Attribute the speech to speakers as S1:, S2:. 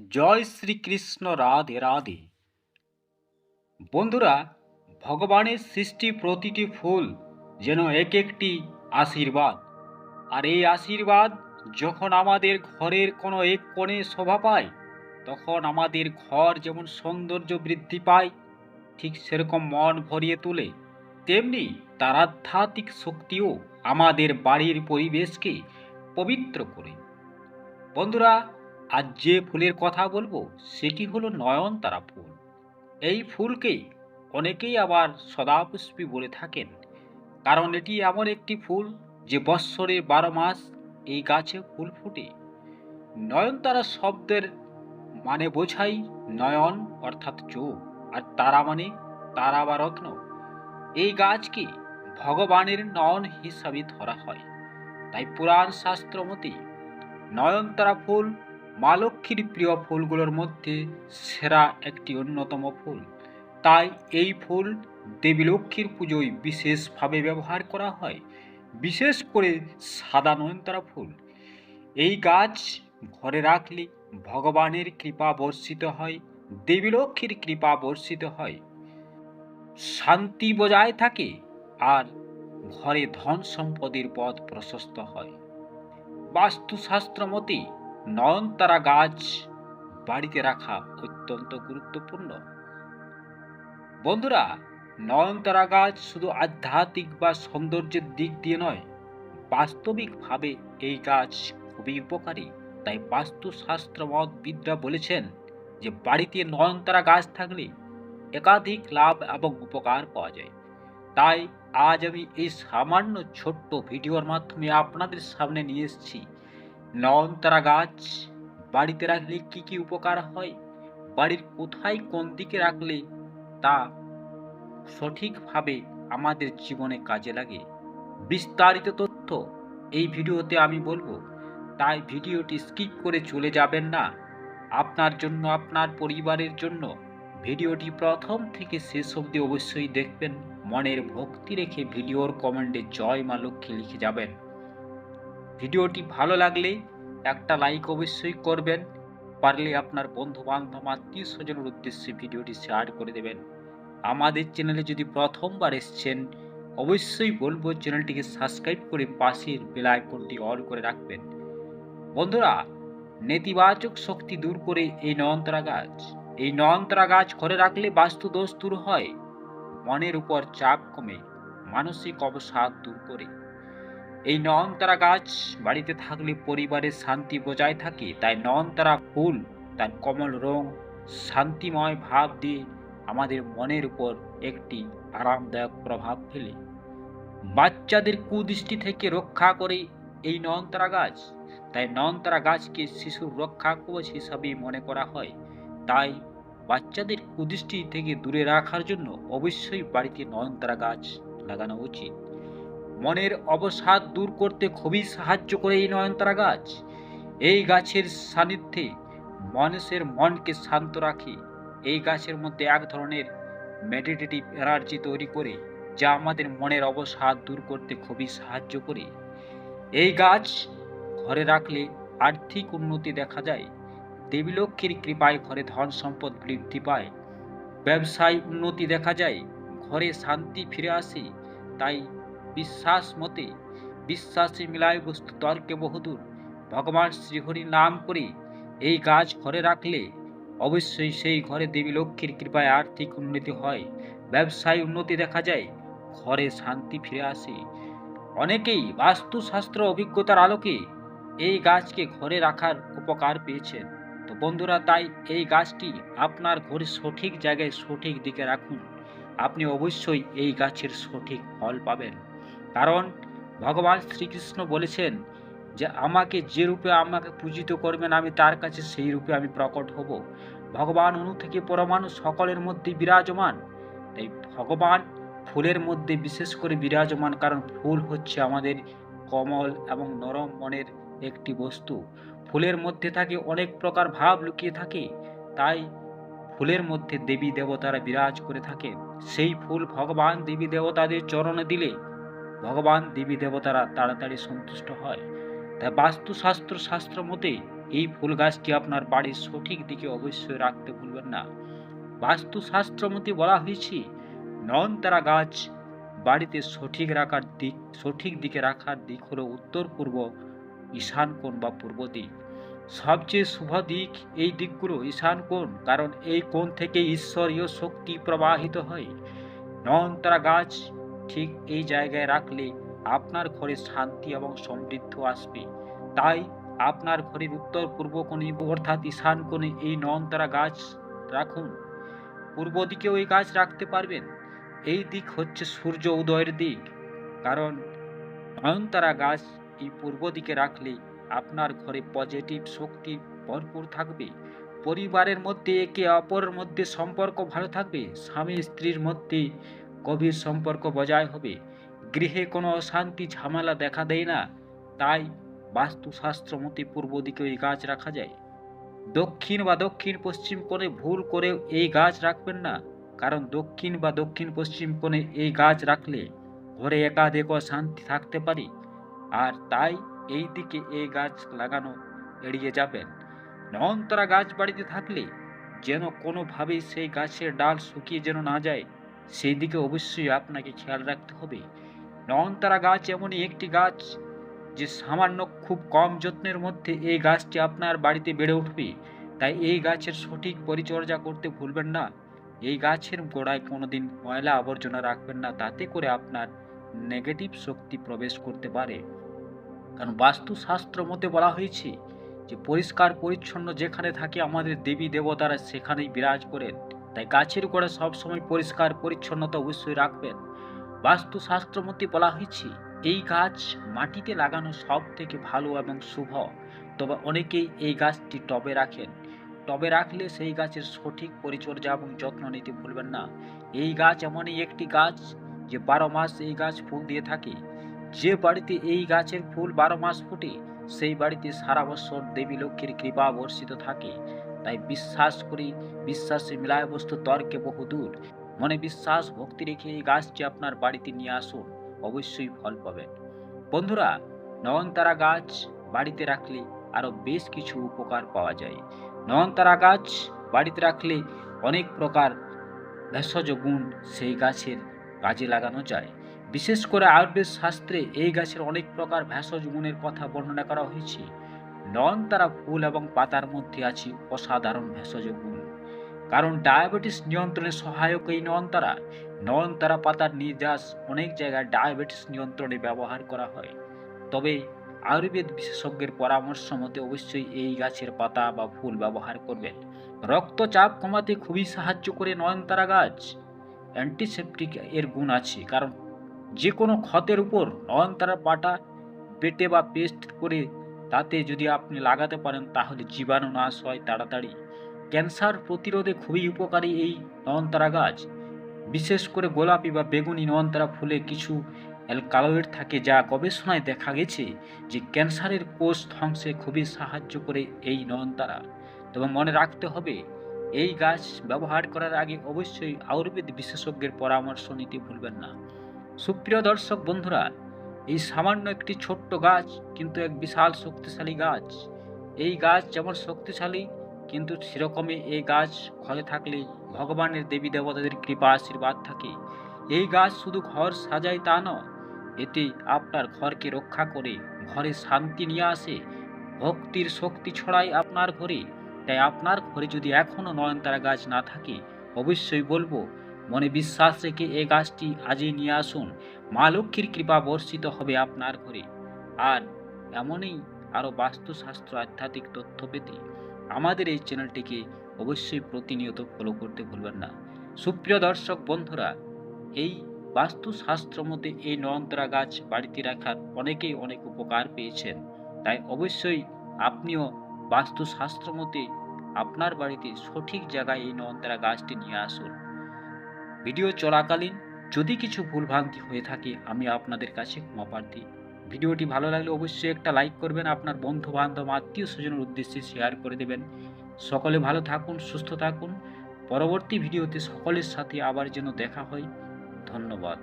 S1: জয় শ্রীকৃষ্ণ রাধে রাধে। বন্ধুরা, ভগবানের সৃষ্টি প্রতিটি ফুল যেন এক একটি আশীর্বাদ। আর এই আশীর্বাদ যখন আমাদের ঘরের কোনো এক কোণে শোভা পায়, তখন আমাদের ঘর যেমন সৌন্দর্য বৃদ্ধি পায়, ঠিক সেরকম মন ভরিয়ে তোলে, তেমনি তার আধ্যাত্মিক শক্তিও আমাদের বাড়ির পরিবেশকে পবিত্র করে। বন্ধুরা আজ যে ফুলের কথা বলব, সেটি হলো নয়নতারা ফুল। এই ফুলকে অনেকেই আবার সদাপুষ্পী বলে থাকেন। কারণ এটি এমন একটি ফুল যে বৎসরে বারো মাস এই গাছে ফুল ফোটে। নয়নতারা শব্দের মানে বোঝাই নয়ন অর্থাৎ চোখ, আর তারা মানে তারা বা রত্ন। এই গাছকে ভগবানের নয়ন হিসাবে ধরা হয়। তাই পুরাণ শাস্ত্র মতে নয়নতারা ফুল মা লক্ষ্মীর প্রিয় ফুলগুলোর মধ্যে সেরা একটি অন্যতম ফুল। তাই এই ফুল দেবী লক্ষ্মীর পুজোয় বিশেষভাবে ব্যবহার করা হয়। বিশেষ করে সাদা নয়নতারা ফুল। এই গাছ ঘরে রাখলে ভগবানের কৃপা বর্ষিত হয়, দেবী লক্ষ্মীর কৃপা বর্ষিত হয়। শান্তি বজায় থাকে আর ঘরে ধন সম্পদের পথ প্রশস্ত হয়। বাস্তুশাস্ত্র মতে নয়নতারা গাছ বাড়িতে রাখা অত্যন্ত গুরুত্বপূর্ণ। বন্ধুরা, নয়নতারা গাছ শুধু আধ্যাত্মিক বা সৌন্দর্যের দিক দিয়ে নয়, বাস্তবিকভাবে এই গাছ খুবই উপকারী। তাই বাস্তুশাস্ত্রমতবিদরা বলেছেন যে, বাড়িতে নয়নতারা গাছ থাকলে একাধিক লাভ এবং উপকার পাওয়া যায়। তাই আজ আমি এই সামান্য ছোট্ট ভিডিওর মাধ্যমে আপনাদের সামনে নিয়ে এসেছি নয়নতারা গাছ বাড়িতে রাখলে কি কি উপকার হয়? বাড়ির কোথায় কোন দিকে রাখলে তা সঠিকভাবে আমাদের জীবনে কাজে লাগে? বিস্তারিত তথ্য এই ভিডিওতে আমি বলব। তাই ভিডিওটি স্কিপ করে চলে যাবেন না। আপনার জন্য, আপনার পরিবারের জন্য ভিডিওটি প্রথম থেকে শেষ অবধি অবশ্যই দেখবেন। মনের ভক্তি রেখে ভিডিওর কমেন্টে জয় মা লক্ষ্মী লিখে যাবেন। ভিডিওটি ভালো লাগলে একটা লাইক অবশ্যই করবেন, পারলে আপনার বন্ধু বান্ধব আত্মীয় স্বজনের উদ্দেশ্যে ভিডিওটি শেয়ার করে দেবেন। আমাদের চ্যানেলে যদি প্রথমবার এসছেন, অবশ্যই বলব চ্যানেলটিকে সাবস্ক্রাইব করে পাশের বেল আইকনটি অল করে রাখবেন। বন্ধুরা, নেতিবাচক শক্তি দূর করে এই নয়নতারা গাছ, এই নয়নতারা গাছ ঘরে রাখলে বাস্তু দোষ দূর হয়। মনের উপর চাপ কমে, মানসিক অবসাদ দূর করে। এই নয়নতারা গাছ বাড়িতে থাকলে পরিবারের শান্তি বজায় থাকে, তাই নয়নতারা ফুল, তার কমল রং, শান্তিময় ভাব দিয়ে আমাদের মনের উপর একটি আরামদায়ক প্রভাব ফেলে। বাচ্চাদের কুদৃষ্টি থেকে রক্ষা করে এই নয়নতারা গাছ, তাই নয়নতারা গাছকে শিশুর রক্ষা কবচ হিসাবে মনে করা হয়। তাই বাচ্চাদের কুদৃষ্টি থেকে দূরে রাখার জন্য অবশ্যই বাড়িতে নয়নতারা গাছ লাগানো উচিত। মনের অবসাদ দূর করতে খুবই সাহায্য করে এই নয়নতারা গাছ। এই গাছের সান্নিধ্যে মানুষের মনকে শান্ত রাখে। এই গাছের মধ্যে এক ধরনের মেডিটেটিভ এনার্জি তৈরি করে, যা আমাদের মনের অবসাদ দূর করতে খুবই সাহায্য করে। এই গাছ ঘরে রাখলে আর্থিক উন্নতি দেখা যায়। দেবী লক্ষ্মীর কৃপায় ঘরে ধন সম্পদ বৃদ্ধি পায়। ব্যবসায় উন্নতি দেখা যায়। ঘরে শান্তি ফিরে আসে। তাই বিশ্বাস মতে বিশ্বাসে মিলায় বস্তু তর্কে বহুদূর ভগবান শ্রীহরির নাম করে এই গাছ ঘরে রাখলে অবশ্যই সেই ঘরে দেবী লক্ষ্মীর কৃপায় আর্থিক উন্নতি হয়। ব্যবসায় উন্নতি দেখা যায়, ঘরে শান্তি ফিরে আসে। অনেকেই বাস্তুশাস্ত্র অভিজ্ঞতার আলোকে এই গাছকে ঘরে রাখার উপকার পেয়েছেন। তো বন্ধুরা, তাই এই গাছটি আপনার ঘরে সঠিক জায়গায় সঠিক দিকে রাখুন। আপনি অবশ্যই এই গাছের সঠিক ফল পাবেন। কারণ ভগবান শ্রীকৃষ্ণ বলেছেন যে, আমাকে যে রূপে আমাকে পূজিত করবেন আমি, তার কাছে সেই রূপে আমি প্রকট হব। ভগবান অনু থেকে পরমাণু সকলের মধ্যে বিরাজমান। তাই ভগবান ফুলের মধ্যে বিশেষ করে বিরাজমান, কারণ ফুল হচ্ছে আমাদের কমল এবং নরম মনের একটি বস্তু। ফুলের মধ্যে থাকে অনেক প্রকার ভাব লুকিয়ে থাকে, তাই ফুলের মধ্যে দেবী দেবতারা বিরাজ করে থাকে সেই ফুল ভগবান দেবী দেবতাদের চরণে দিলে ভগবান দেবী দেবতারা তাড়াতাড়ি সন্তুষ্ট হয়। তাই বাস্তুশাস্ত্র শাস্ত্র মতে এই ফুল গাছটি আপনার বাড়ির সঠিক দিকে অবশ্যই রাখতে ভুলবেন না। বাস্তুশাস্ত্র মতে বলা হয়েছে, নয়নতারা গাছ বাড়িতে সঠিক রাখার দিক, সঠিক দিকে রাখার দিক হলো উত্তর, পূর্ব, ঈশান কোণ বা পূর্ব দিক। সবচেয়ে শুভ দিক এই দিকগুলো ঈশান কোণ, কারণ এই কোণ থেকে ঈশ্বরীয় শক্তি প্রবাহিত হয়। নয়নতারা গাছ ঠিক এই জায়গায় রাখলে আপনার ঘরে শান্তি এবং সমৃদ্ধ আসবে। তাই আপনার ঘরের উত্তর, পূর্ব কোণে অর্থাৎ ঈশান কোণে এই নয়নতারা গাছ রাখুন। পূর্ব দিকে ওই গাছ রাখতে পারবেন। এই দিক হচ্ছে সূর্য উদয়ের দিক। কারণ নয়নতারা গাছ এই পূর্ব দিকে রাখলে আপনার ঘরে পজিটিভ শক্তি ভরপুর থাকবে। পরিবারের মধ্যে একে অপরের মধ্যে সম্পর্ক ভালো থাকবে। স্বামী স্ত্রীর মধ্যে গভীর সম্পর্ক বজায় হবে। গৃহে কোনো অশান্তি, ঝামেলা দেখা দেয় না। তাই বাস্তুশাস্ত্র মতে পূর্ব দিকে ওই গাছ রাখা যায়। দক্ষিণ বা দক্ষিণ পশ্চিম কোণে ভুল করে এই গাছ রাখবেন না। কারণ দক্ষিণ বা দক্ষিণ পশ্চিম কোণে এই গাছ রাখলে ঘরে একাধিক শান্তি থাকতে পারে। আর তাই এই দিকে এই গাছ লাগানো এড়িয়ে যাবেন। নয়নতারা গাছ বাড়িতে থাকলে যেন কোনোভাবেই সেই গাছের ডাল শুকিয়ে যেন না যায়। সেই দিকে অবশ্যই আপনাকে খেয়াল রাখতে হবে। নয়নতারা গাছ এমনই একটি গাছ যে সামান্য খুব কম যত্নের মধ্যে এই গাছটি আপনার বাড়িতে বেড়ে উঠবে। তাই এই গাছের সঠিক পরিচর্যা করতে ভুলবেন না। এই গাছের গোড়ায় কোনোদিন ময়লা আবর্জনা রাখবেন না, তাতে করে আপনার নেগেটিভ শক্তি প্রবেশ করতে পারে। কারণ বাস্তুশাস্ত্র মতে বলা হয়েছে যে, পরিষ্কার পরিচ্ছন্ন যেখানে থাকে আমাদের দেবী দেবতারা সেখানেই বিরাজ করেন। তাই গাছের গোড়া সবসময় পরিষ্কার, পরিচ্ছন্নতা অবশ্যই রাখবেন। বাস্তুশাস্ত্র মতে বলা হয়েছে, এই গাছ মাটিতে লাগানো সব থেকে ভালো এবং শুভ। তবে অনেকেই এই গাছটি টবে রাখেন। টবে রাখলে সেই গাছের সঠিক পরিচর্যা এবং যত্ন নিতে ভুলবেন না। এই গাছ এমনই একটি গাছ যে বারো মাস এই গাছ ফুল দিয়ে থাকে। যে বাড়িতে এই গাছের ফুল বারো মাস ফোটে, সেই বাড়িতে সারা বছর দেবী লক্ষ্মীর কৃপা বর্ষিত থাকে। তাই বিশ্বাস করি বিশ্বাসে মিলায় বস্তু তর্কে বহুদূর। মনে বিশ্বাস, ভক্তি রেখে এই গাছটি আপনার বাড়িতে নিয়ে আসুন, অবশ্যই ফল পাবেন। বন্ধুরা, নয়নতারা গাছ বাড়িতে রাখলে আরও বেশ কিছু উপকার পাওয়া যায়। নয়নতারা গাছ বাড়িতে রাখলে অনেক প্রকার ভেষজ গুণ সেই গাছের কাজে লাগানো যায়। বিশেষ করে আয়ুর্বেদ শাস্ত্রে এই গাছের অনেক প্রকার ভেষজ গুণের কথা বর্ণনা করা হয়েছে। নয়নতারা ফুল এবং পাতার মধ্যে আছে অসাধারণ ভেষজ গুণ। কারণ ডায়াবেটিস নিয়ন্ত্রণে সহায়ক এই নয়নতারা নয়নতারা পাতার নির্যাস অনেক জায়গায় ডায়াবেটিস নিয়ন্ত্রণে ব্যবহার করা হয়। তবে আয়ুর্বেদ বিশেষজ্ঞের পরামর্শ মতে অবশ্যই এই গাছের পাতা বা ফুল ব্যবহার করবেন। রক্তচাপ কমাতে খুবই সাহায্য করে নয়নতারা গাছ। অ্যান্টিসেপটিক এর গুণ আছে, কারণ যে কোনো ক্ষতের উপর নয়নতারা পাটা বেটে বা পেস্ট করে তাতে যদি আপনি লাগাতে পারেন, তাহলে জীবাণু নাশ হয় তাড়াতাড়ি। ক্যান্সার প্রতিরোধে খুবই উপকারী এই নয়নতারা গাছ। বিশেষ করে গোলাপি বা বেগুনি নয়নতারা ফুলে কিছু অ্যালকালয়েড থাকে যা গবেষণায় দেখা গেছে যে ক্যান্সারের কোষ ধ্বংসে খুবই সাহায্য করে এই নয়নতারা। তবে মনে রাখতে হবে, এই গাছ ব্যবহার করার আগে অবশ্যই আয়ুর্বেদ বিশেষজ্ঞের পরামর্শ নিতে ভুলবেন না। সুপ্রিয় দর্শক বন্ধুরা এই সামান্য একটি ছোট্ট গাছ, কিন্তু এক বিশাল শক্তিশালী গাছ। এই গাছ যেমন শক্তিশালী, কিন্তু সেরকমই এই গাছ ঘরে থাকলে ভগবানের দেবী দেবতাদের কৃপা আশীর্বাদ থাকে। এই গাছ শুধু ঘর সাজায় তা নয় এটি আপনার ঘরকে রক্ষা করে ঘরে শান্তি নিয়ে আসে, ভক্তির শক্তি ছড়ায় আপনার ঘরে। তাই আপনার ঘরে যদি এখনও নয়নতারা গাছ না থাকে, অবশ্যই বলব মনে বিশ্বাস রেখে এই গাছটি আজই নিয়ে আসুন। মা লক্ষ্মীর কৃপা বর্ষিত হবে আপনার ঘরে। আর এমনই আরও বাস্তুশাস্ত্র আধ্যাত্মিক তথ্য পেতে আমাদের এই চ্যানেলটিকে অবশ্যই প্রতিনিয়ত ফলো করতে ভুলবেন না। সুপ্রিয় দর্শক বন্ধুরা, এই বাস্তুশাস্ত্র মতে এই নয়নতারা গাছ বাড়িতে রাখার অনেকেই অনেক উপকার পেয়েছেন। তাই অবশ্যই আপনিও বাস্তুশাস্ত্র মতে আপনার বাড়িতে সঠিক জায়গায় এই নয়নতারা গাছটি নিয়ে আসুন। ভিডিও চলাকালীন যদি কিছু ভুলভ্রান্তি হয়ে থাকে, আমি আপনাদের কাছে ক্ষমা প্রার্থী। ভিডিওটি ভালো লাগলে অবশ্যই একটা লাইক করবেন, আপনার বন্ধু বান্ধব আত্মীয় স্বজনের উদ্দেশ্যে শেয়ার করে দেবেন। সকলে ভালো থাকুন, সুস্থ থাকুন। পরবর্তী ভিডিওতে সকলের সাথে আবার যেন দেখা হয়। ধন্যবাদ।